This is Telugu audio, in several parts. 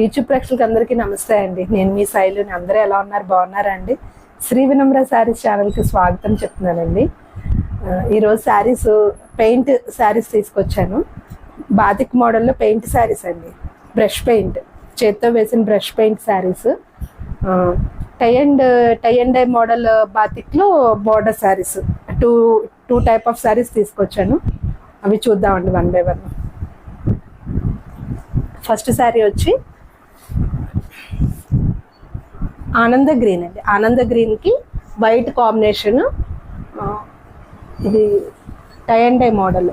యూట్యూబ్ ప్రేక్షకులకి అందరికీ నమస్తే అండి. నేను మీ శైలిని అందరూ ఎలా ఉన్నారు? బాగున్నారా అండి శ్రీ వినమ్ర శారీస్ ఛానల్కి స్వాగతం చెప్తున్నానండి. ఈరోజు శారీస్ పెయింట్ శారీస్ తీసుకొచ్చాను. బాతిక్ మోడల్లో పెయింట్ శారీస్ అండి. Brush paint. చేత్తో వేసిన brush paint saris. Tie and tie and dye model బాతిక్లో border saris. Two two type of saris తీసుకొచ్చాను. అవి చూద్దామండి one by one. First sari వచ్చి ఆనంద గ్రీన్ అండి. ఆనంద గ్రీన్కి వైట్ కాంబినేషన్ ఇది టై అండ్ టై మోడల్.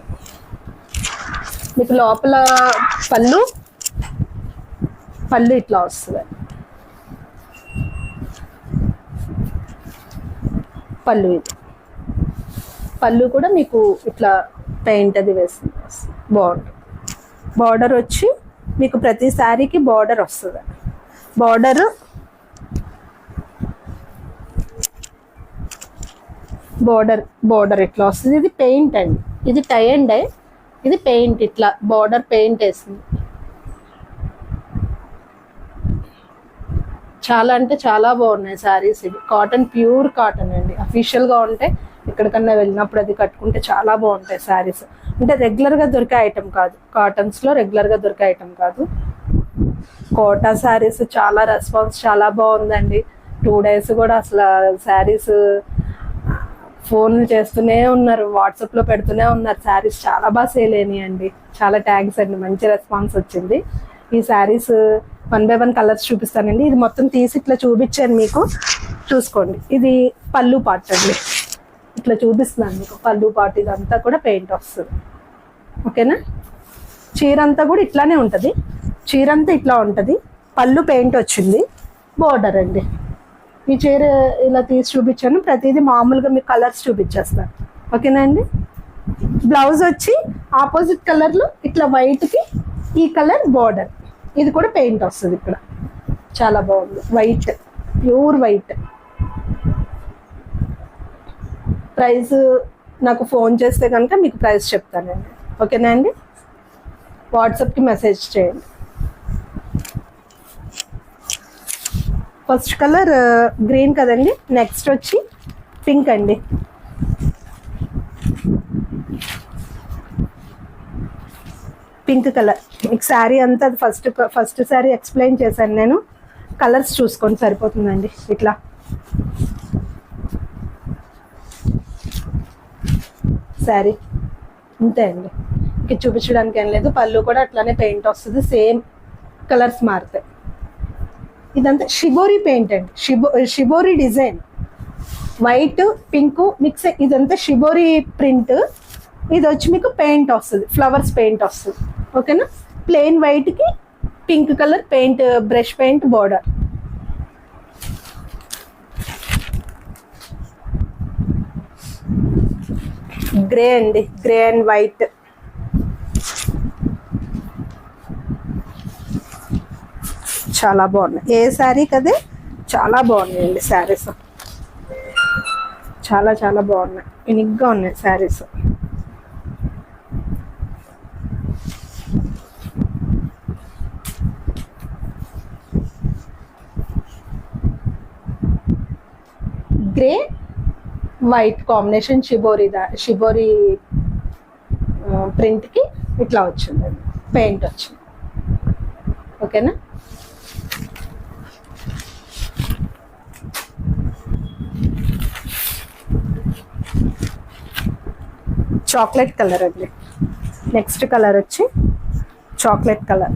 మీకు లోపల పళ్ళు పళ్ళు ఇట్లా వస్తుంది. పళ్ళు ఇది. పళ్ళు కూడా మీకు ఇట్లా పెయింట్ అది వేస్తుంది బార్డర్. బార్డర్ వచ్చి మీకు ప్రతి శారీకి బార్డర్ వస్తుంది. బార్డర్ బోర్డర్ బోర్డర్ ఇట్లా వస్తుంది. ఇది పెయింట్ అండి. ఇది టై అండ్ డై ఇది పెయింట్ ఇట్లా బోర్డర్ పెయింట్ వేసింది చాలా అంటే చాలా బాగున్నాయి శారీస్ ఇవి. కాటన్ ప్యూర్ కాటన్ అండి. అఫీషియల్గా ఉంటే ఎక్కడికన్నా వెళ్ళినప్పుడు అది కట్టుకుంటే చాలా బాగుంటాయి శారీస్ అంటే రెగ్యులర్గా దొరికే ఐటమ్ కాదు. కాటన్స్లో రెగ్యులర్గా దొరికే ఐటమ్ కాదు. కోటా శారీస్ చాలా రెస్పాన్స్ చాలా బాగుందండి. టూ డేస్ కూడా అసలు శారీస్ ఫోన్ చేస్తూనే ఉన్నారు వాట్సాప్లో పెడుతూనే ఉన్నారు. శారీస్ చాలా బాగా సేల్ అయినాయండి చాలా ట్యాగ్స్ అండి. మంచి రెస్పాన్స్ వచ్చింది. ఈ saris one by one colours చూపిస్తానండి. ఇది మొత్తం తీసి ఇట్లా చూపించాను మీకు. చూసుకోండి. ఇది పళ్ళు పార్ట్ అండి. ఇట్లా చూపిస్తున్నాను మీకు. పళ్ళు పార్ట్ ఇదంతా కూడా పెయింట్ వస్తుంది ఓకేనా? చీర అంతా కూడా ఇట్లానే ఉంటుంది. చీర అంతా ఇట్లా ఉంటుంది. పళ్ళు పెయింట్ వచ్చింది. బోర్డర్ అండి. ఈ చీర ఇలా తీసి చూపించాను. ప్రతిదీ మామూలుగా మీకు కలర్స్ చూపించేస్తాను. ఓకేనా అండి? బ్లౌజ్ వచ్చి ఆపోజిట్ కలర్లో ఇట్లా వైట్కి ఈ కలర్ బార్డర్ ఇది కూడా పెయింట్ వస్తుంది ఇక్కడ. చాలా బాగుంది. వైట్ ప్యూర్ వైట్ ప్రైస్ నాకు ఫోన్ చేస్తే కనుక మీకు ప్రైస్ చెప్తానండి. ఓకేనా అండి? వాట్సాప్కి మెసేజ్ చేయండి. ఫస్ట్ కలర్ గ్రీన్ కదండి. నెక్స్ట్ వచ్చి పింక్ అండి. Pink colour. మీకు శారీ అంతా ఫస్ట్ ఫస్ట్ శారీ ఎక్స్ప్లెయిన్ చేశాను నేను. కలర్స్ చూసుకొని సరిపోతుందండి. ఇట్లా. శారీ. అంతే అండి. ఇంక చూపించడానికి ఏం లేదు. పళ్ళు కూడా అట్లానే పెయింట్ వస్తుంది. సేమ్ కలర్స్ మారుతాయి. ఇదంతా షిబోరి పెయింట్ అండి shibo shibori design white pink mix ఇదంతా షిబోరి ప్రింట్ ఇది వచ్చి మీకు పెయింట్ వస్తుంది. ఫ్లవర్స్ పెయింట్ వస్తుంది. ఓకేనా plain వైట్కి pink colour paint brush paint border grey అండి. గ్రే అండ్ వైట్ చాలా బాగున్నాయి. ఏ శారీ కదే? చాలా బాగున్నాయండి శారీస్. చాలా చాలా బాగున్నాయి. యూనిక్గా ఉన్నాయి saris. Grey white combination shibori దా షిబోరి ప్రింట్కి ఇట్లా వచ్చిందండి. పెయింట్ వచ్చింది. ఓకేనా? చాక్లెట్ కలర్ అండి. నెక్స్ట్ కలర్ వచ్చి chocolate colour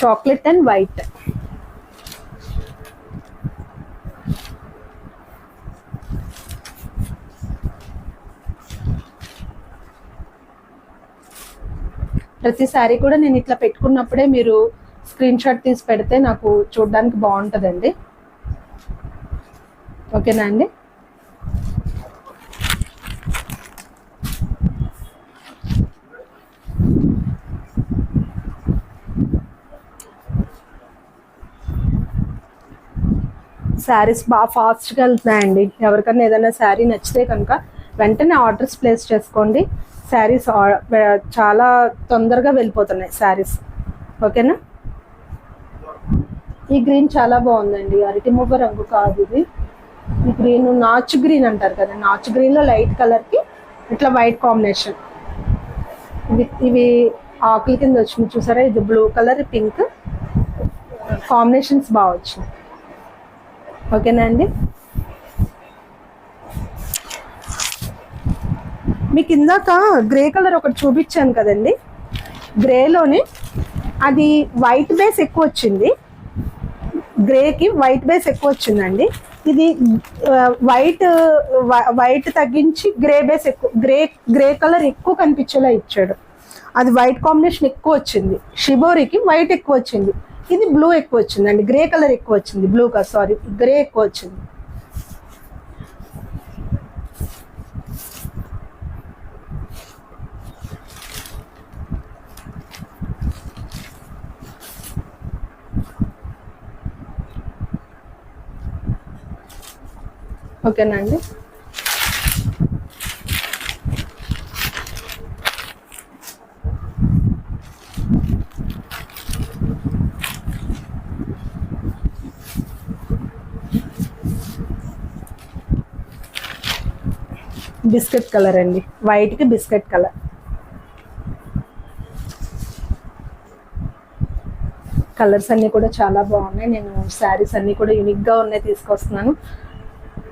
chocolate and white ప్రతిసారి కూడా నేను ఇట్లా పెట్టుకున్నప్పుడే మీరు స్క్రీన్ షాట్ తీసి పెడితే నాకు చూడడానికి బాగుంటుందండి. ఓకేనా అండి? శారీస్ బాగా ఫాస్ట్గా వెళ్తున్నాయండి. ఎవరికన్నా ఏదైనా శారీ నచ్చితే కనుక వెంటనే ఆర్డర్స్ ప్లేస్ చేసుకోండి. శారీస్ చాలా తొందరగా వెళ్ళిపోతున్నాయి శారీస్. ఓకేనా? ఈ గ్రీన్ చాలా బాగుందండి. అరటి మువ్వ రంగు కాదు ఇది. ఈ గ్రీన్ నాచ్ గ్రీన్ అంటారు కదా నాచ్ గ్రీన్లో లైట్ కలర్కి ఇట్లా వైట్ కాంబినేషన్. ఇవి ఇవి ఆకుల కింద వచ్చింది. చూసారా? ఇది బ్లూ కలర్ పింక్ కాంబినేషన్స్ బాగా వచ్చినాయి ఓకేనా అండి? మీకు ఇందాక గ్రే కలర్ ఒకటి చూపించాను కదండి. గ్రేలోనే అది వైట్ బేస్ ఎక్కువ వచ్చింది. గ్రేకి వైట్ బేస్ ఎక్కువ వచ్చిందండి. ఇది వైట్ వైట్ తగ్గించి గ్రే బేస్ ఎక్కువ గ్రే గ్రే కలర్ ఎక్కువ కనిపించేలా ఇచ్చాడు. అది వైట్ కాంబినేషన్ ఎక్కువ వచ్చింది. షిబోరికి వైట్ ఎక్కువ వచ్చింది. ఇది బ్లూ ఎక్కువ వచ్చిందండి. గ్రే కలర్ ఎక్కువ వచ్చింది. బ్లూ కా సారీ గ్రే ఎక్కువ వచ్చింది. ఓకేనా అండి? బిస్కెట్ కలర్ అండి. వైట్కి బిస్కెట్ కలర్. కలర్స్ అన్నీ కూడా చాలా బాగున్నాయి. నేను శారీస్ అన్నీ కూడా యూనిక్గా ఉన్నాయి తీసుకొస్తున్నాను.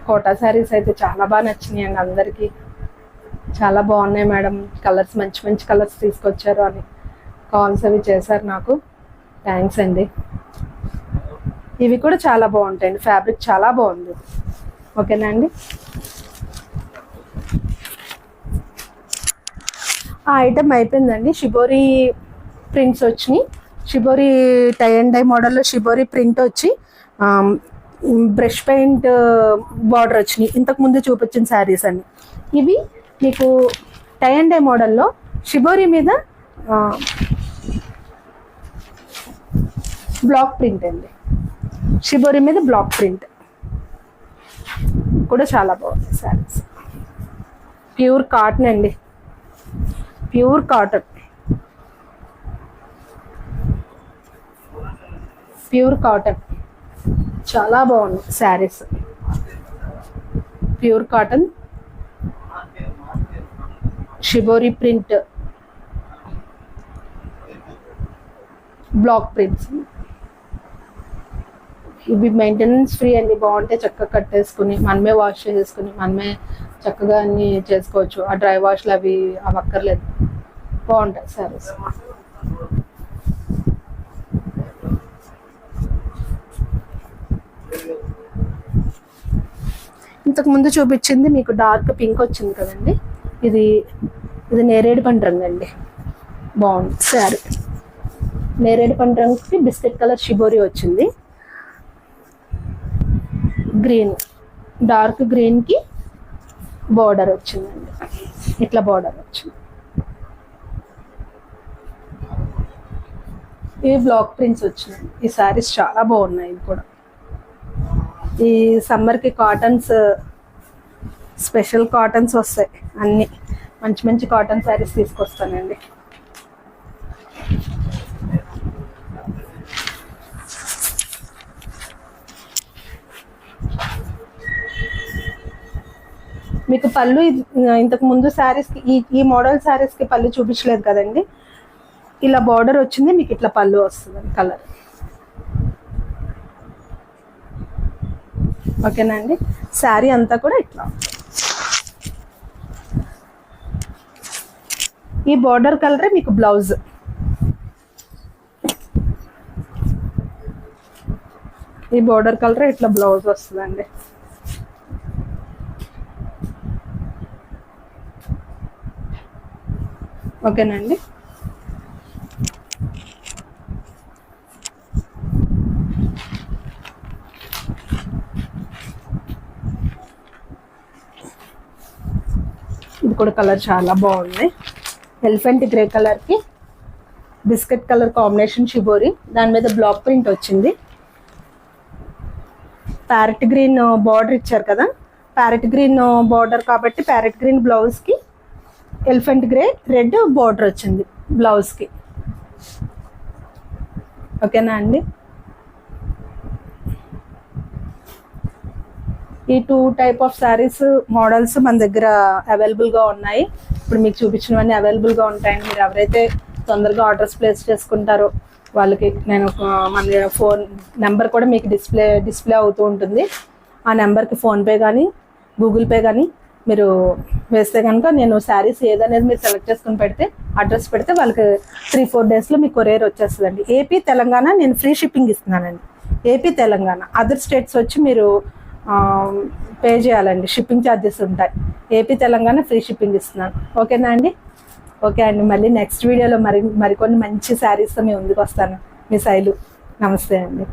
కోటా శారీస్ అయితే చాలా బాగా నచ్చినాయి అండి అందరికీ. చాలా బాగున్నాయి మేడం. కలర్స్ మంచి మంచి కలర్స్ తీసుకొచ్చారు అని కాల్స్ అవి చేశారు నాకు. థ్యాంక్స్ అండి. ఇవి కూడా చాలా బాగుంటాయండి. ఫ్యాబ్రిక్ చాలా బాగుంది. ఓకేనా అండి? ఆ ఐటమ్ అయిపోయిందండి. షిబోరి ప్రింట్స్ వచ్చినాయి. షిబోరి టై అండ్ డై మోడల్లో షిబోరి ప్రింట్ వచ్చి బ్రష్ పెయింట్ బార్డర్ వచ్చినాయి. ఇంతకు ముందు చూపించిన శారీస్ అన్ని. ఇవి మీకు టై అండ్ డై మోడల్లో షిబోరి మీద బ్లాక్ ప్రింట్ అండి. షిబోరి మీద బ్లాక్ ప్రింట్ కూడా చాలా బాగుంది శారీస్ ప్యూర్ కాటన్ అండి. Pure cotton. Pure cotton. చాలా బాగుంది saris. Pure cotton. Shibori print. Black prints. ఇవి మెయింటెనెన్స్ ఫ్రీ అండి. బాగుంటే చక్కగా కట్టేసుకుని మనమే వాష్ చేసుకుని మనమే చక్కగా అన్ని చేసుకోవచ్చు. ఆ డ్రై వాష్లు అవి అవి అక్కర్లేదు బాగుంటాయి సారీస్ ఇంతకు ముందు చూపించింది మీకు డార్క్ పింక్ వచ్చింది కదండి. ఇది ఇది నేరేడు పండు రంగు అండి. బాగుంది. శారీ నేరేడు పండు రంగుకి బిస్కెట్ కలర్ షిబోరి వచ్చింది. గ్రీన్ డార్క్ గ్రీన్కి బార్డర్ వచ్చిందండి. ఇట్లా బార్డర్ వచ్చింది. ఇవి బ్లాక్ ప్రింట్స్ వచ్చినాయి ఈ శారీస్ చాలా బాగున్నాయి ఇవి కూడా. ఈ సమ్మర్కి కాటన్స్ స్పెషల్ కాటన్స్ వస్తాయి అన్ని. మంచి మంచి కాటన్ శారీస్ తీసుకొస్తానండి. మీకు పళ్ళు ఇంతకు ముందు శారీస్కి ఈ ఈ మోడల్ శారీస్కి పళ్ళు చూపించలేదు కదండి? ఇలా బార్డర్ వచ్చింది మీకు ఇట్లా పళ్ళు వస్తుంది కలర్ ఓకేనా అండి? శారీ అంతా కూడా ఇట్లా. ఈ బార్డర్ కలరే మీకు బ్లౌజ్ ఈ బార్డర్ కలర్ ఇట్లా బ్లౌజ్ వస్తుందండి. ఓకేనండి కూడా కలర్ చాలా బాగుంది. ఎలిఫెంట్ గ్రే కలర్కి బిస్కెట్ కలర్ కాంబినేషన్ షిబోరి దాని మీద బ్లాక్ ప్రింట్ వచ్చింది. ప్యారెట్ గ్రీన్ బార్డర్ ఇచ్చారు కదా? ప్యారెట్ గ్రీన్ బార్డర్ కాబట్టి ప్యారెట్ గ్రీన్ బ్లౌజ్కి ఎలిఫెంట్ గ్రే రెడ్ బార్డర్ వచ్చింది బ్లౌజ్కి ఓకేనా అండి? ఈ two type of saris models మన దగ్గర అవైలబుల్గా ఉన్నాయి. ఇప్పుడు మీకు చూపించినవన్నీ అవైలబుల్గా ఉంటాయండి. మీరు ఎవరైతే తొందరగా ఆర్డర్స్ ప్లేస్ చేసుకుంటారో వాళ్ళకి నేను మన ఫోన్ నెంబర్ కూడా మీకు డిస్ప్లే డిస్ప్లే అవుతూ ఉంటుంది. ఆ నెంబర్కి ఫోన్పే కానీ గూగుల్ పే కానీ మీరు వేస్తే కనుక నేను శారీస్ ఏదనేది మీరు సెలెక్ట్ చేసుకుని పెడితే అడ్రస్ పెడితే వాళ్ళకి త్రీ ఫోర్ డేస్లో మీకు కొరియర్ వచ్చేస్తుందండి. ఏపీ తెలంగాణ నేను ఫ్రీ షిప్పింగ్ ఇస్తున్నానండి. ఏపీ తెలంగాణ. అదర్ స్టేట్స్ వచ్చి మీరు పే చేయాలండి. షిప్పింగ్ ఛార్జెస్ ఉంటాయి. ఏపీ తెలంగాణ ఫ్రీ షిప్పింగ్ ఇస్తున్నాను. ఓకేనా అండి? ఓకే అండి. మళ్ళీ నెక్స్ట్ వీడియోలో మరి మరికొన్ని మంచి శారీస్తో మీ ముందుకు వస్తాను. మీ శైలు. నమస్తే అండి.